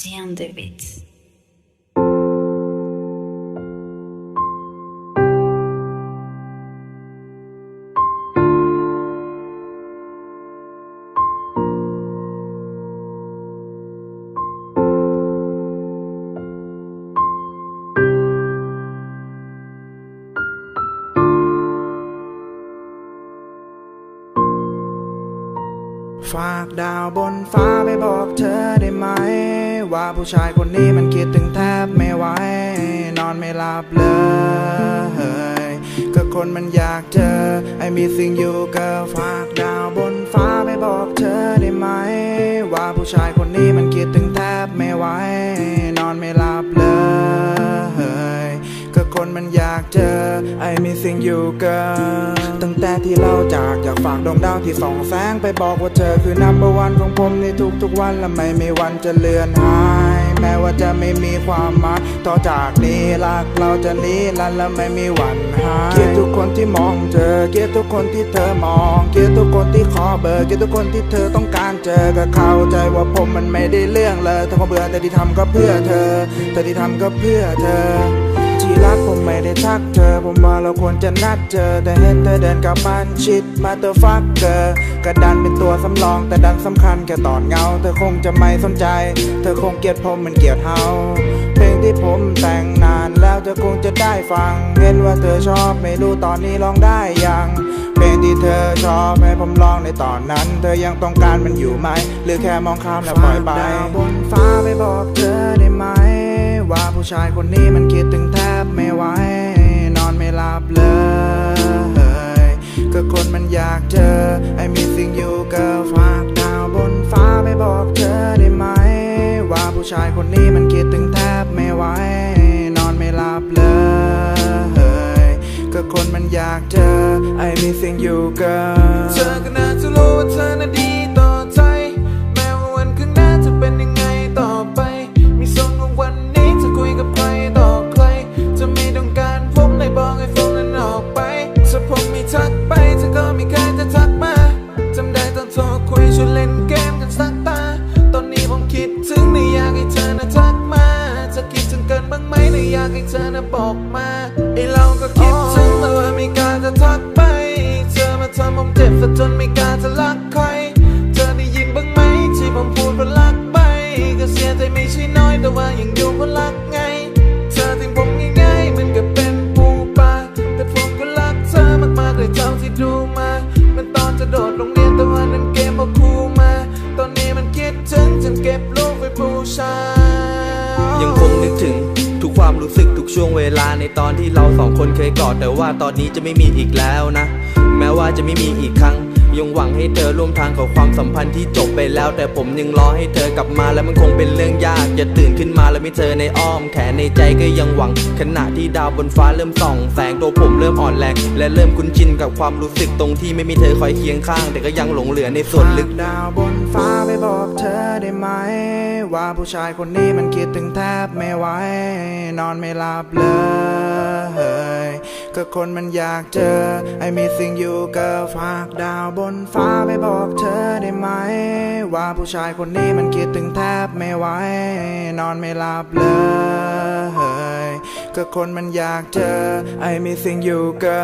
Stay on the beat. ฝากดาวบนฟ้าไปบอกเธอได้ไหม ว่าผู้ชายคนนี้มันคิดถึงแทบไม่ไหวนอนไม่หลับเลยก็คนมันอยากเจอไอ้มีสิ่งอยู่ก็ฝากดาวบนฟ้าไปบอกเธอได้ไหม ว่าผู้ชายคนนี้มันคิดถึงแทบไม่ไหวากเจอไอ้มีสิ่งอยู่เกินตั้งแต่ที่เราจากอยากฝากดวงดาวที่ส่องแสงไปบอกว่าเธอคือ number one ของผมในทุกๆวันและไม่มีวันจะเลือนหายแม้ว่าจะไม่มีความหมายต่อจากนี้รักเราจะนี้ลันและไม่มีวันหายเกลียดทุกคนที่มองเธอเกลียดทุกคนที่เธอมองเกลียดทุกคนที่ขอเบอร์เกลียดทุกคนที่เธอต้องการเจอก็เข้าใจว่าผมมันไม่ได้เรื่องเลยถ้าผมเบื่อแต่ที่ทำก็เพื่อเธอ แต่ที่ทำก็เพื่อเธอ รักผมไม่ได้ทักเธอ ผมว่าเราควรจะนัดเจอ แต่เห็นเธอเดินกลับบ้านชิดมาเตอร์ฟักเกอร์กระดันเป็นตัวสำรองแต่ดันสำคัญแค่ตอนเงา เธอคงจะไม่สนใจ เธอคงเกลียดผมเหมันเกลียดเฮาเพลงที่ผมแต่งนานแล้วเธอคงจะได้ฟัง เห็นว่าเธอชอบไม่รู้ตอนนี้ลองได้ยังเพลงที่เธอชอบให้ผมลองในตอนนั้น เธอยังต้องการมันอยู่ไหม หรือแค่มองข้ามแล้วปล่อยไปบนฟ้าไปบอกเธอได้ไหม ว่าผู้ชายคนนี้มันคิดถึงแทบ ไหว นอนไม่หลับเลย ก็คนมันอยากเจอ ไอ้มีสิ่งอยู่ก็ฝากดาวบนฟ้าไปบอกเธอได้ไหม ว่าผู้ชายคนนี้มันคิดถึงแทบไม่ไหว นอนไม่หลับเลย ก็คนมันอยากเจอ ไอ้มีสิ่งอยู่ก็เธอก็น่าจะรู้ว่าเธอน่ะดี ออกมาไอเราก็คิดถึงเธอไม่กล้าจะทักไป เธอมาทำผมเจ็บซะจนไม่กล้าจะรัก ความรู้สึกทุกช่วงเวลาในตอนที่เราสองคนเคยกอดแต่ว่าตอนนี้จะไม่มีอีกแล้วนะ แม้ว่าจะไม่มีอีกครั้ง ยังหวังให้เธอร่วมทางกับความสัมพันธ์ที่จบไปแล้ว แต่ผมยังรอให้เธอกลับมาและมันคงเป็นเรื่องยากอย่าตื่นขึ้นมาแล้วไม่เจอในอ้อมแขนในใจก็ยังหวัง ขณะที่ดาวบนฟ้าเริ่มส่อง แสงตัวผมเริ่มอ่อนแรงและเริ่มคุ้นชินกับความรู้สึกตรงที่ไม่มีเธอคอยเคียงข้าง แต่ก็ยังหลงเหลือในส่วนลึกดาวบนฟ้าไปบอกเธอได้ไหม ว่าผู้ชายคนนี้มันคิดถึงแทบไม่ไหวนอนไม่หลับเลย ก็คนมันอยากเจอไอ้มีสิ่งอยู่ก็ฝากดาวบนฟ้าไปบอกเธอได้ไหม ว่าผู้ชายคนนี้มันคิดถึงแทบไม่ไหว นอนไม่หลับเลยก็คนมันอยากเจอไอ้มีสิ่งอยู่ก็